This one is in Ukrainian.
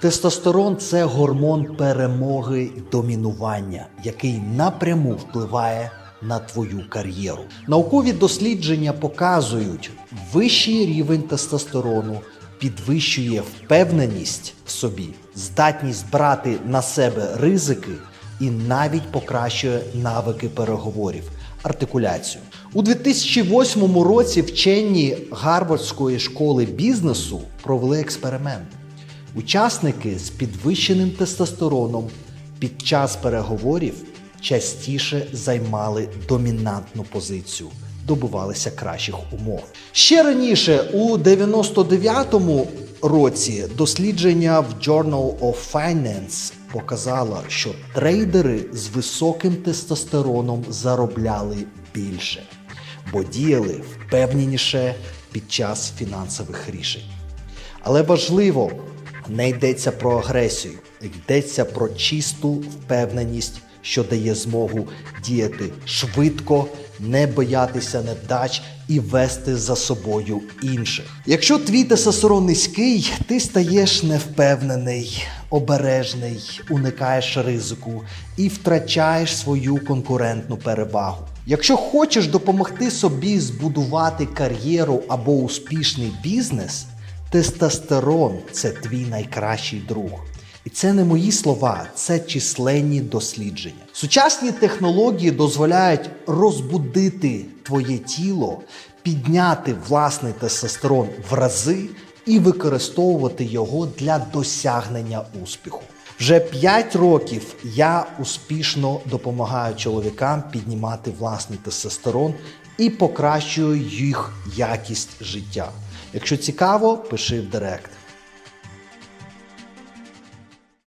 Тестостерон це гормон перемоги і домінування, який напряму впливає на твою кар'єру. Наукові дослідження показують, вищий рівень тестостерону підвищує впевненість в собі, здатність брати на себе ризики і навіть покращує навики переговорів, артикуляцію. У 2008 році вчені Гарвардської школи бізнесу провели експеримент. Учасники з підвищеним тестостероном під час переговорів частіше займали домінантну позицію, добивалися кращих умов. Ще раніше, у 99-му році, дослідження в Journal of Finance показало, що трейдери з високим тестостероном заробляли більше, бо діяли впевненіше під час фінансових рішень. Але важливо, не йдеться про агресію, йдеться про чисту впевненість, що дає змогу діяти швидко, не боятися невдач і вести за собою інших. Якщо твій тестостерон низький, ти стаєш невпевнений, обережний, уникаєш ризику і втрачаєш свою конкурентну перевагу. Якщо хочеш допомогти собі збудувати кар'єру або успішний бізнес, тестостерон це твій найкращий друг. І це не мої слова, це численні дослідження. Сучасні технології дозволяють розбудити твоє тіло, підняти власний тестостерон в рази і використовувати його для досягнення успіху. Вже 5 років я успішно допомагаю чоловікам піднімати власний тестостерон і покращую їх якість життя. Якщо цікаво, пиши в директ.